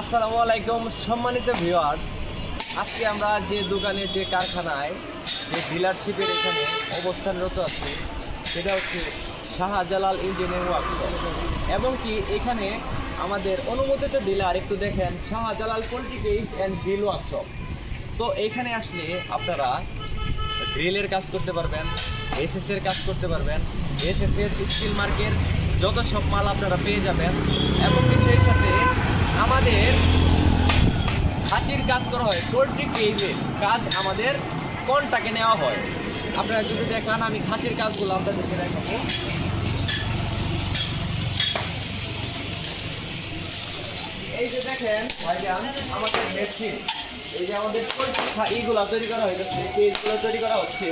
আসসালামু আলাইকুম, সম্মানিত ভিউয়ার আজকে আমরা যে দোকানে, যে কারখানায়, যে ডিলারশিপের এখানে অবস্থানরত আছি, সেটা হচ্ছে শাহজালাল ইঞ্জিনিয়ারিং ওয়ার্কশপ এবং কি এখানে আমাদের অনুমোদিত ডিলার একটু দেখেন, Shahjalal politics and grill workshop তো এখানে আসলে আপনারা গ্রিলের কাজ করতে পারবেন এসএস এর কাজ করতে পারবেন এসএস এর স্টিল মার্কের যত সব মাল আপনারা পেয়ে যাবেন, এবং সেই সাথে আমাদের হাতির কাজ করা হয়। পোলট্রি কেজের কাজ আমাদের কোনটাকে নেওয়া হয়। আপনারা যদি দেখান, আমি খাঁচির কাজগুলো আপনাদেরকে দেখাবো। এই যে দেখেন, ভাইজান, আমাদের মেশিন এই যে আমাদের এইগুলো তৈরি করা হয়েছে এইগুলো তৈরি করা হচ্ছে।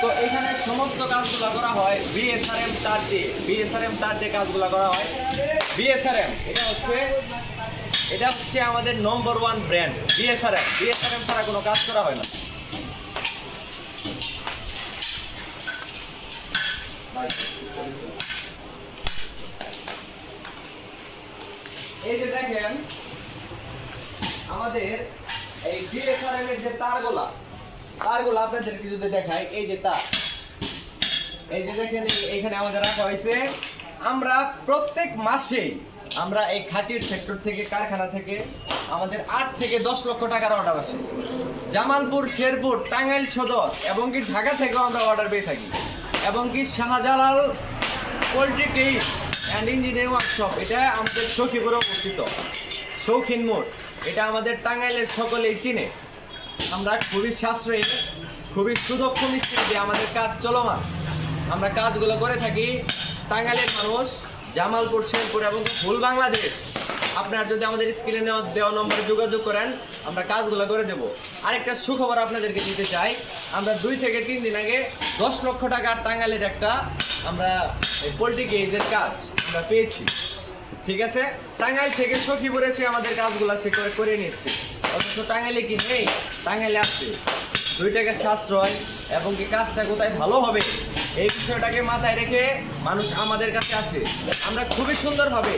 তো এখানে সমস্ত কাজগুলো করা হয় বিএসআরএম তার দিয়ে। বিএসআরএম তার দিয়ে কাজগুলো করা হয়। বিএসআরএম এটা হচ্ছে এটা হচ্ছে আমাদের number one brand BSRM BSRM ছাড়া কোনো কাজ করা হয় না। এই যে দেখেন, আমাদের এই বিএসআরএম এর যে তারগুলা তারগুলা আপনাদেরকে যদি দেখাই, এই যে তার, এই যে দেখেন এইখানে আমাদের রাখা হয়েছে। আমরা প্রত্যেক মাসেই আমরা এই খাঁচির সেক্টর থেকে, কারখানা থেকে আমাদের আট থেকে দশ লক্ষ টাকার অর্ডার আসে। জামালপুর, শেরপুর, টাঙ্গাইল সদর এবং কি ঢাকা থেকেও আমরা অর্ডার পেয়ে থাকি। এবং কি Shahjalal poultry case and engineering workshop এটা আমাদের সখীপুরে অবস্থিত। শৌখিন মোড়, এটা আমাদের টাঙ্গাইলের সকলেই চিনে। আমরা খুবই সাশ্রয়ী, খুবই সুদক্ষ মিস্ত্রি দিয়ে আমাদের কাজ চলমান। আমরা কাজগুলো করে থাকি, টাঙ্গাইলের মানুষ জামালপুর, শেরপুর এবং ফুল বাংলাদেশ। আপনার যদি আমাদের স্ক্রিনে দেওয়া নম্বরে যোগাযোগ করেন, আমরা কাজগুলো করে দেব। আরেকটা সুখবর আপনাদেরকে দিতে চাই। আমরা দুই থেকে তিন দিন আগে দশ লক্ষ টাকার টাঙ্গাইলের একটা আমরা পোলট্রি গেজের কাজ আমরা পেয়েছি। ঠিক আছে? টাঙ্গাইল থেকে সখীপুর এসে আমাদের কাজগুলো সে করে করে নিচ্ছে। অথচ টাঙ্গাইলে কি নেই? টাঙ্গাইলে আসছে দুই টাকা সাশ্রয় এবং কি কাজটা কোথায় ভালো হবে? এই বিষয়টাকে মাথায় রেখে মানুষ আমাদের কাছে আসে। আমরা খুবই সুন্দরভাবে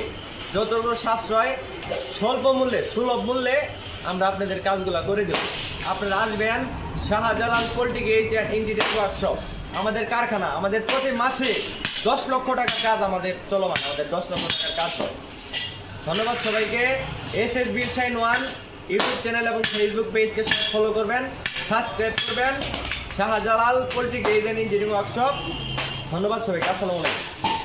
যতগুলো সাশ্রয়, স্বল্প মূল্যে, সুলভ মূল্যে আমরা আপনাদের কাজগুলো করে দেব। আপনারা আসবেন Shahjalal poultry gauge and engineering workshop. আমাদের কারখানা, আমাদের প্রতি মাসে দশ লক্ষ টাকার কাজ আমাদের চলমান, আমাদের দশ লক্ষ টাকার কাজ হয়। ধন্যবাদ সবাইকে। S S bill sign one, YouTube channel এবং ফেসবুক পেজকে ফলো করবেন সাবস্ক্রাইব করবেন। Shahjalal poultry and engineering workshop ধন্যবাদ সবাইকে আসসালামু আলাইকুম।